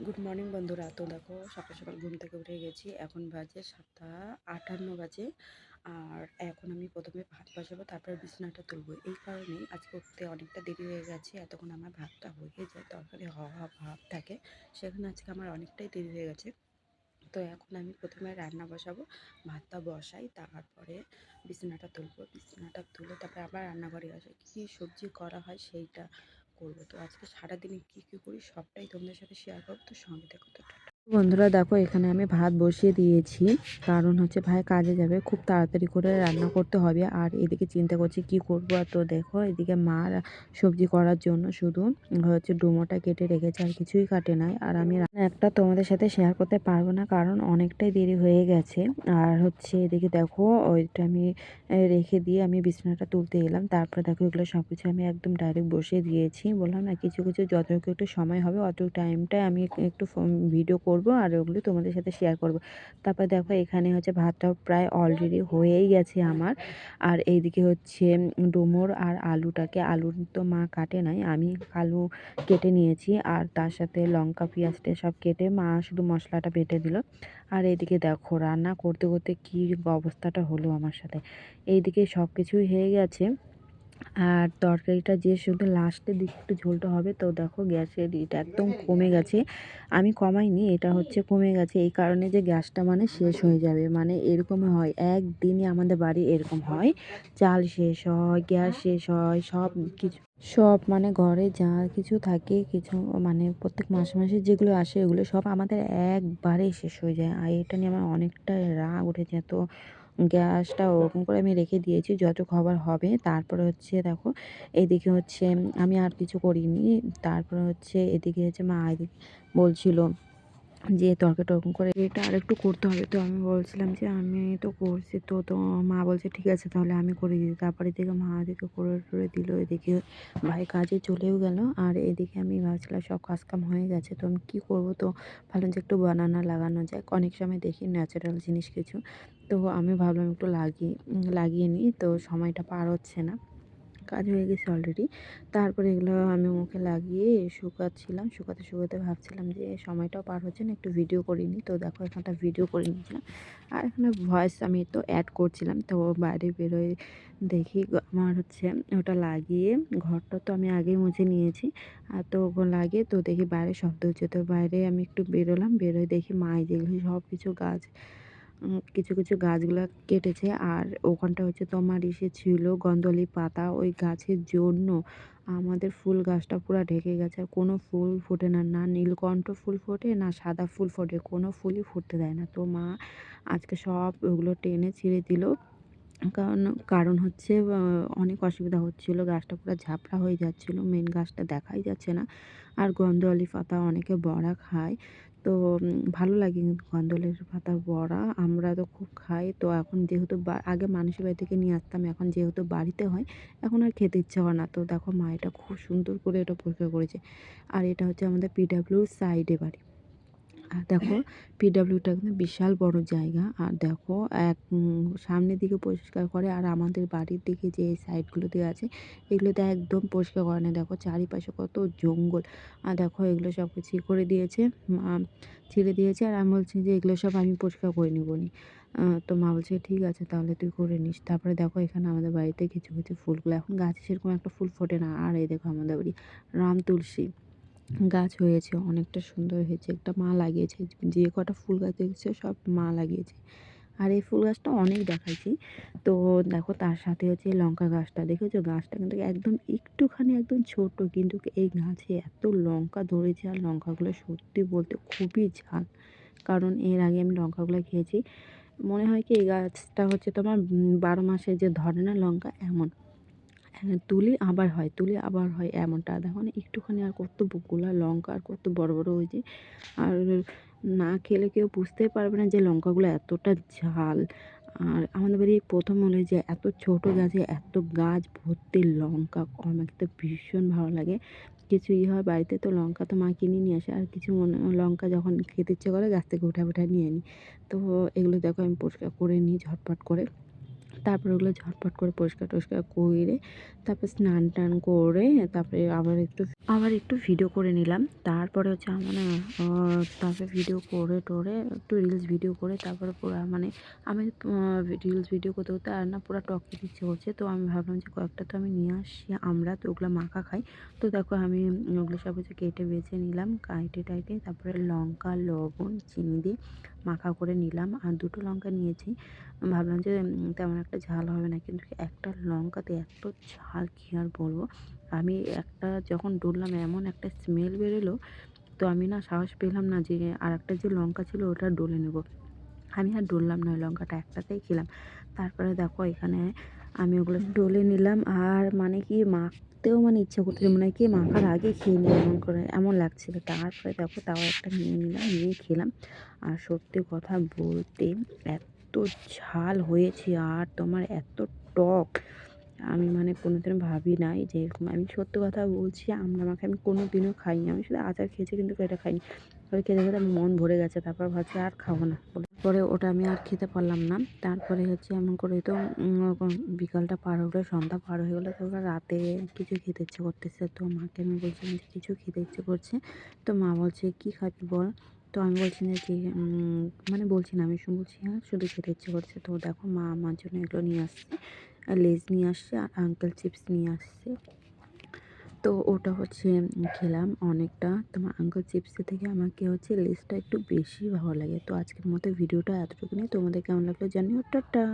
Good morning বন্ধুরা। তো দেখো, সকাল সকাল ঘুম থেকে উঠে গেছি। এখন বাজে সাতটা আটান্ন বাজে। আর এখন আমি প্রথমে ভাত বসাবো, তারপরে বিছানাটা তুলবো। এই কারণেই আজকে উঠতে অনেকটা দেরি হয়ে গেছে। এতক্ষণ আমার ভাতটা হয়ে যায়, তরকারি হওয়া ভাব থাকে। সেখানে আজকে আমার অনেকটাই দেরি হয়ে গেছে। তো এখন আমি প্রথমে রান্না বসাবো, ভাতটা বসাই, তারপরে বিছানাটা তুলবো। বিছানাটা তুলে তারপরে আবার রান্নাঘরে আসে কী সবজি করা হয় সেইটা করব। তো আজকে সারাদিনে কী কী করি সবটাই তোমাদের সাথে শেয়ার করব। তো সঙ্গে দেখো তো বন্ধুরা দেখো, এখানে আমি ভাত বসিয়ে দিয়েছি। কারণ হচ্ছে ভাই কাজে যাবে, খুব তাড়াতাড়ি করে রান্না করতে হবে। আর এদিকে চিন্তা করছি কি করব। আর তো দেখো, এদিকে মা সবজি করার জন্য শুধু হচ্ছে ডুমোটা কেটে রেখেছে, আর কিছুই কাটে নাই। আর আমি একটা তোমাদের সাথে শেয়ার করতে পারব না, কারণ অনেকটাই দেরি হয়ে গেছে। আর হচ্ছে এদিকে দেখো, ওইটা আমি রেখে দিয়ে আমি বিছানাটা তুলতে এলাম। তারপরে দেখো, এগুলো সব কিছু আমি একদম ডাইরেক্ট বসিয়ে দিয়েছি। বললাম না, কিছু কিছু, যতটুকু একটু সময় হবে অত টাইমটায় আমি একটু ভিডিও করব। আর ওগুলো তোমাদের সাথে শেয়ার করব। তারপর দেখো এখানে হচ্ছে ভাতটাও প্রায় অলরেডি হয়েই গেছে আমার। আর এইদিকে হচ্ছে ডুমুর আর আলুটাকে আলুর তো মা কাটে নাই, আমি আলু কেটে নিয়েছি আর তার সাথে লঙ্কা পেঁয়াজটা সব কেটে মা শুধু মশলাটা বেটে দিল। আর এইদিকে দেখো রান্না করতে করতে কী অবস্থাটা হলো আমার সাথে। এইদিকে সব কিছুই হয়ে গেছে। আর তরকারিটা যে শুধু লাস্টের দিকে একটু ঝোলটা হবে, তো দেখো গ্যাসের এটা একদম কমে গেছে। আমি কমাইনি, এটা হচ্ছে কমে গেছে। এই কারণে যে গ্যাসটা মানে শেষ হয়ে যাবে। মানে এরকমই হয়, একদিনই আমাদের বাড়ি এরকম হয়। চাল শেষ হয়, গ্যাস শেষ হয়, সব কিছু। সব মানে ঘরে যা কিছু থাকে, কিছু মানে প্রত্যেক মাসে মাসে যেগুলো আসে এগুলো সব আমাদের একবারে শেষ হয়ে যায়। আর এটা নিয়ে আমার অনেকটা রাগ উঠেছে। তো গ্যাসটা ওরকম করে আমি রেখে দিয়েছি যত খাবার হবে। তারপরে হচ্ছে দেখো, এদিকে হচ্ছে আমি আর কিছু করিনি। তারপরে হচ্ছে এদিকে হচ্ছে মা বলছিল যে তরকারিটা ওরকম করে এটা আর একটু করতে হবে। তো আমি বলছিলাম যে, আমি তো করছি তো তো মা বলছে, ঠিক আছে, তাহলে আমি করে দিই। তারপরে এদিকে মা এদিকে করে করে দিল, এদিকে ভাই কাজে চলেও গেল। আর এদিকে আমি ভাবছিলাম, সব কাজ কাম হয়ে গেছে, তো আমি কী করব? তো ভাবলাম যে, একটু বানানা লাগানো যায় অনেক সময় দেখি ন্যাচারাল জিনিস কিছু। তো আমি ভাবলাম একটু লাগিয়ে লাগিয়ে নিই, তো সময়টা পার হচ্ছে না। কাজ হয়ে গেছে অলরেডি তারপরে এগুলো আমি মুখে লাগিয়ে শুকাচ্ছিলাম, শুকাতে শুকাতে ভাবছিলাম যে সময়টাও পার হচ্ছে না, একটু ভিডিও করিনি। তো দেখো, এখানটা ভিডিও করে নিয়েছিলাম। আর এখানে ভয়েস আমি তো অ্যাড করছিলাম, তো বাইরে বেরোয় দেখি আমার হচ্ছে ওটা লাগিয়ে, ঘরটা তো আমি আগেই মুছে নিয়েছি। আর তো লাগিয়ে তো দেখি বাইরে শব্দ হচ্ছে। তো বাইরে আমি একটু বেরোলাম, বেরোয় দেখি মাই যেগুলো সব কিছু গাছ কিছু কিছু গাছগুলো কেটেছে। আর ওখানটা হচ্ছে তোমার ইসে ছিল গন্ধলি পাতা। ওই গাছের জন্য আমাদের ফুল গাছটা পুরো ঢেকে গেছে। আর কোনো ফুল ফোটে না না নীলকণ্ঠ ফুল ফোটে, না সাদা ফুল ফোটে। কোনো ফুলই ফুটতে দেয় না। তো মা আজকে সব ওগুলো টেনে ছিঁড়ে দিল। কারণ কারণ হচ্ছে অনেক অসুবিধা হচ্ছিল। গাছটা পুরো ঝাপড়া হয়ে যাচ্ছিল। মেন গাছটা দেখাই যাচ্ছে না। আর গন্ধলি পাতা অনেকে বড়া খায়। তো ভালো লাগে গন্ধলের পাতা বড়া। আমরা তো খুব খাই। তো এখন যেহেতু আগে মানুষের বাড়ি থেকে নিয়ে আসতাম, এখন যেহেতু বাড়িতে হয়, এখন আর খেতে ইচ্ছা হয় না। তো দেখো মা এটা খুব সুন্দর করে এটা পরিষ্কার করেছে। আর এটা হচ্ছে আমাদের পিডাব্লিউর সাইডে বাড়ি। আর দেখো পিডাব্লিউটা কিন্তু বিশাল বড় জায়গা। আর দেখো, এক সামনের দিকে পরিষ্কার করে, আর আমাদের বাড়ির দিকে যে সাইডগুলোতে আছে এগুলোতে একদম পরিষ্কার করে না দেখো, চারিপাশে কত জঙ্গল। আর দেখো, এগুলো সব কিছু করে দিয়েছে ছেড়ে দিয়েছে। আর আমি বলছি যে, এগুলো সব আমি পরিষ্কার করে নেব নি। তো মা বলছে, ঠিক আছে, তাহলে তুই করে নিস। তারপরে দেখো, এখানে আমাদের বাড়িতে কিছু কিছু ফুলগুলো, এখন গাছে সেরকম একটা ফুল ফোটে না। আর এই দেখো, আমাদের বাড়ি রাম তুলসী। গাছ হয়েছে, অনেকটা সুন্দর হয়েছে, একটা মা লাগিয়েছে, যে কটা ফুল গাছ দেখছে সব মা লাগিয়েছে। আর এই ফুল গাছটা অনেক দেখাইছি। তো দেখো তার সাথে হচ্ছে লঙ্কা গাছটা, দেখেছ? গাছটা কিন্তু একদম একটুখানি একদম ছোট, কিন্তু এই গাছে এত লঙ্কা ধরেছে আর লঙ্কাগুলো সত্যি বলতে খুবই ঝাল। কারণ এর আগে আমি লঙ্কাগুলো খেয়েছি। মনে হয় কি এই গাছটা হচ্ছে তোমার বারো মাসে যে ধরে না লঙ্কা, এমন। তুলি আবার হয়, তুলি আবার হয় এমনটা। দেখো না একটুখানি আর কত গোলা লঙ্কা আর কত বড় বড় হয়েছে আর না খেলে কেউ বুঝতেই পারবে না যে লঙ্কাগুলো এতটা ঝাল। আর আমাদের বাড়ি প্রথম মনে হয় যে এত ছোট গাছে এত গাছ ভর্তি লঙ্কা আমাকে তো ভীষণ ভালো লাগে। কিছু ই হয় বাড়িতে তো লঙ্কা তো মা কিনে নিয়ে আসে, আর কিছু মনে লঙ্কা যখন খেতে ইচ্ছে করে গাছ থেকে উঠে উঠে নিয়ে নিই তো এগুলো দেখো আমি পরিষ্কার করে নিই ঝটপট করে। তারপরে ওগুলো ঝটপট করে পরিষ্কার টরিষ্কার করে তারপর স্নান টান করে তারপরে আবার একটু আবার একটু ভিডিও করে নিলাম। তারপরে হচ্ছে আমার না তারপরে ভিডিও করে টোরে একটু রিলস ভিডিও করে তারপরে পুরো মানে আমি রিলস ভিডিও করতে করতে আর না পুরো টক ইচ্ছে করছে। তো আমি ভাবলাম যে কয়েকটা তো আমি নিয়ে আসি আমরা তো ওগুলো মাখা খাই। তো দেখো আমি ওগুলো সব হচ্ছে কেটে বেছে নিলাম, কাইটে টাইটে, তারপরে লঙ্কা, লবণ, চিনি দিয়ে মাখা করে নিলাম আর দুটো লঙ্কা নিয়েছি। ভাবলাম যে তেমন একটা ঝাল হবে না কিন্তু একটা লঙ্কাতে এত ঝাল কী আর বলব? আমি একটা যখন ডললাম এমন একটা স্মেল বেরোলো তো আমি না সাহস পেলাম না যে আর একটা যে লঙ্কা ছিল ওটা ডলে নেব। আমি আর ডললাম না ওই লঙ্কাটা একটাতেই খেলাম। তারপরে দেখো এখানে আমি ওগুলো ডলে নিলাম আর মানে কি মাখতেও মানে ইচ্ছা করতেছে মনে হয় কি মাখার আগে খেয়ে নিই এমন করে, এমন লাগছিল। তারপরে দেখো তাও একটা নিয়ে নিলাম নিয়ে খেলাম। আর সত্যি কথা বলতে এত ঝাল হয়েছে আর তোমার এত টক। আমি মানে কোনোদিনও ভাবি নাই যে এরকম, আমি সত্য কথা বলছি, আমরা মাখা আমি কোনো দিনও খাইনি, আমি শুধু আচার খেয়েছি কিন্তু এটা খাইনি। ওই খেতে খেতে আমার মন ভরে গেছে, তারপর ভাবছি আর খাব না। পরে ওটা আমি আর খেতে পারলাম না, তারপরে হচ্ছে এমন করে তো বিকালটা পার হলো সন্ধ্যা পার হয়ে গেলো, তারপর রাতে কিছু খেতে ইচ্ছে করতেছে, তো মাকে আমি বলছিলাম যে কিছু খেতে ইচ্ছে করছে, তো মা বলছে, কী খাবি বল? তো আমি বলছি না যে মানে বলছি না, আমি বলছি হ্যাঁ শুধু খেতে ইচ্ছে করছে। তো দেখো মা আমার জন্য এগুলো নিয়ে আসছে। লেজ নিয়ে আসছে আর আঙ্কেল চিপস নিয়ে আসছে। তো ওটা হচ্ছে খেলাম অনেকটা। তোমার আঙ্কেল চিপসের থেকে আমাকে হচ্ছে লেজটা একটু বেশি ভালো লাগে। তো আজকের মতো ভিডিওটা এতটুকু এতটুকুনি। তোমাদের কেমন লাগল জানিও। টাটা!